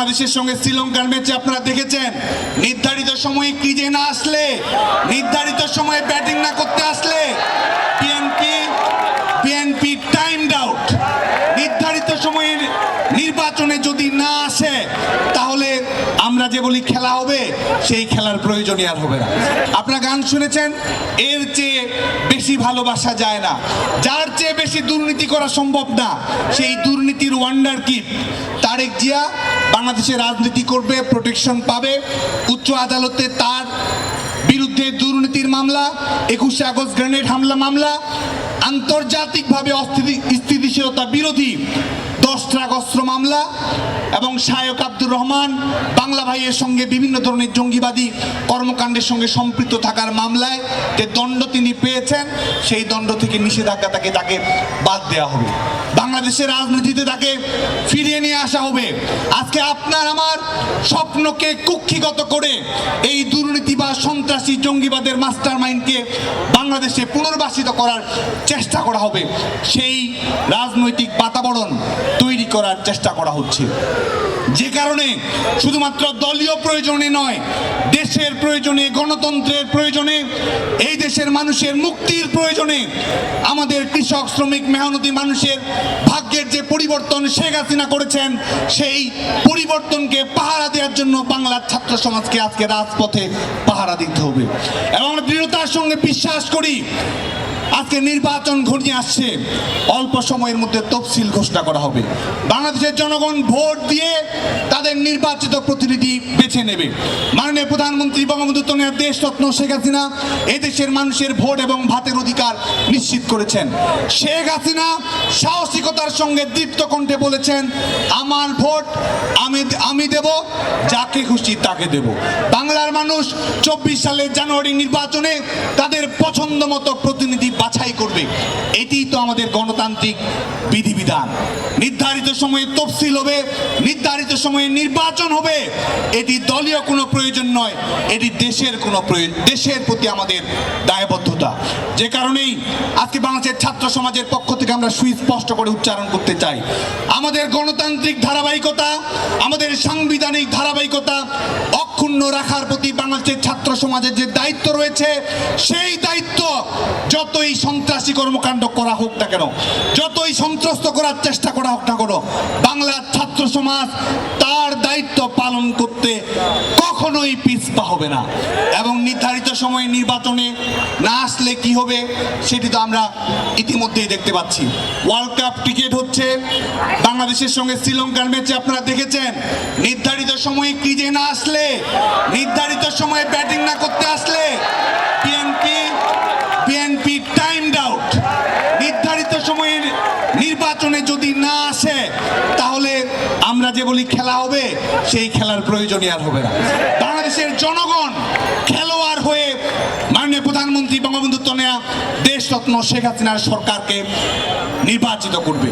বাংলাদেশের সঙ্গে শ্রীলঙ্কার ম্যাচে আপনারা দেখেছেন। নির্ধারিত সময়ে ক্রিজে না আসলে, নির্ধারিত সময়ে ব্যাটিং না করতে আসলে বিএনপি বিএনপি টাইমড আউট নির্ধারিত সময়ের নির্বাচনে যদি না আসে, তাহলে আমরা যে বলি খেলা হবে, সেই খেলার প্রয়োজনই আর হবে না। আপনারা গান শুনেছেন? এর চেয়ে বেশি ভালোবাসা যায় না। যার চেয়ে বেশি দুর্নীতি করা সম্ভব না, সেই দুর্নীতির ওয়ান্ডার কিট তারেক জিয়া বাংলাদেশে রাজনীতি করবে প্রোটেকশন পাবে। উচ্চ আদালতে তার বিরুদ্ধে দুর্নীতির মামলা, একুশে আগস্ট গ্রেনেড হামলা মামলা। আন্তর্জাতিকভাবে অস্থিতি- স্থিতিশীলতা বিরোধী। অস্ত্র মামলা এবং শায়ক আব্দুর রহমান বাংলা ভাইয়ের সঙ্গে বিভিন্ন ধরনের জঙ্গিবাদী কর্মকাণ্ডের সঙ্গে সম্পৃক্ত থাকার মামলায় যে দণ্ড তিনি পেয়েছেন সেই দণ্ড থেকে নিষেধাজ্ঞা তাকে তাকে বাদ দেওয়া হবে। বাংলাদেশের রাজনীতিতে তাকে ফিরিয়ে নিয়ে আসা হবে। আজকে আপনার আমার স্বপ্নকে কুক্ষিগত করে এই দুর্নীতি বা সন্ত্রাসী জঙ্গিবাদের মাস্টার মাইন্ডকে বাংলাদেশে পুনর্বাসিত করার চেষ্টা করা হবে। সেই রাজনৈতিক বাতাবরণ তৈরি করার চেষ্টা করা হচ্ছে। যে কারণে শুধুমাত্র দলীয় প্রয়োজনে নয়, দেশের প্রয়োজনে গণতন্ত্রের এই দেশের মানুষের মুক্তির প্রয়োজনে আমাদের কৃষক শ্রমিক মেহনতি মানুষের যে পরিবর্তন শেখ হাসিনা করেছেন, সেই পরিবর্তনকে পাহারা দেওয়ার জন্য বাংলার ছাত্র সমাজকে আজকে রাজপথে পাহারা দিতে হবে। এবং দৃঢ়তার সঙ্গে বিশ্বাস করি, আজকে নির্বাচন ঘনিয়ে আসছে, অল্প সময়ের মধ্যে তফসিল ঘোষণা করা হবে। বাংলাদেশের জনগণ ভোট দিয়ে তাদের নির্বাচিত প্রতিনিধি বেছে নেবে। মাননীয় প্রধানমন্ত্রী বঙ্গবন্ধু তনয়া দেশরত্ন শেখ হাসিনা এদেশের মানুষের ভোট এবং ভাতের অধিকার নিশ্চিত করেছেন। শেখ হাসিনা সাহসিকতার সঙ্গে দীপ্ত কণ্ঠে বলেছেন, আমার ভোট আমি আমি দেব, যাকে খুশি তাকে দেব। বাংলার মানুষ চব্বিশ সালের জানুয়ারি নির্বাচনে তাদের পছন্দ মতো প্রতিনিধি বাছাই করবে। এটি তো আমাদের গণতান্ত্রিক বিধিবিধান। নির্ধারিত সময়ে তফসিল হবে, নির্ধারিত সময়ে নির্বাচন হবে। এটি দলীয় কোনো প্রয়োজন নয়, এটি দেশের কোনো দেশের প্রতি আমাদের দায়বদ্ধতা। যে কারণেই আজকে বাংলাদেশের ছাত্র সমাজের পক্ষ থেকে আমরা সুস্পষ্ট করে উচ্চারণ করতে চাই। আমাদের গণতান্ত্রিক ধারাবাহিকতা, আমাদের সাংবিধানিক ধারাবাহিকতা অক্ষুণ্ণ রাখার প্রতি বাংলাদেশের ছাত্র সমাজের যে দায়িত্ব রয়েছে, সেই দায়িত্ব যতই সন্ত্রাসী কর্মকাণ্ড করা হোক না কেন, যতই সন্ত্রস্ত করার চেষ্টা করা হোক না কেন, বাংলার ছাত্র সমাজ তার দায়িত্ব পালন করতে কখনোই পিছপা হবে না। এবং নির্ধারিত সময়ে নির্বাচনে না আসলে কি হবে, সেটি তো আমরা ইতিমধ্যেই দেখতে পাচ্ছি। ওয়ার্ল্ড কাপ ক্রিকেট হচ্ছে বাংলাদেশের সঙ্গে শ্রীলঙ্কার ম্যাচে আপনারা দেখেছেন? নির্ধারিত সময়ে ক্রিজে না আসলে, নির্ধারিত সময়ে ব্যাটিং না করতে আসলে বিএনপি বিএনপি টাইমড আউট নির্ধারিত সময়ের নির্বাচনে যদি না আসে, তাহলে আমরা যে বলি খেলা হবে, সেই খেলার প্রয়োজনই আর হবে না। বাংলাদেশের জনগণ, খেলোয়াড় হয়ে মাননীয় প্রধানমন্ত্রী বঙ্গবন্ধু তনয়া দেশরত্ন শেখ হাসিনার সরকারকে নির্বাচিত করবে।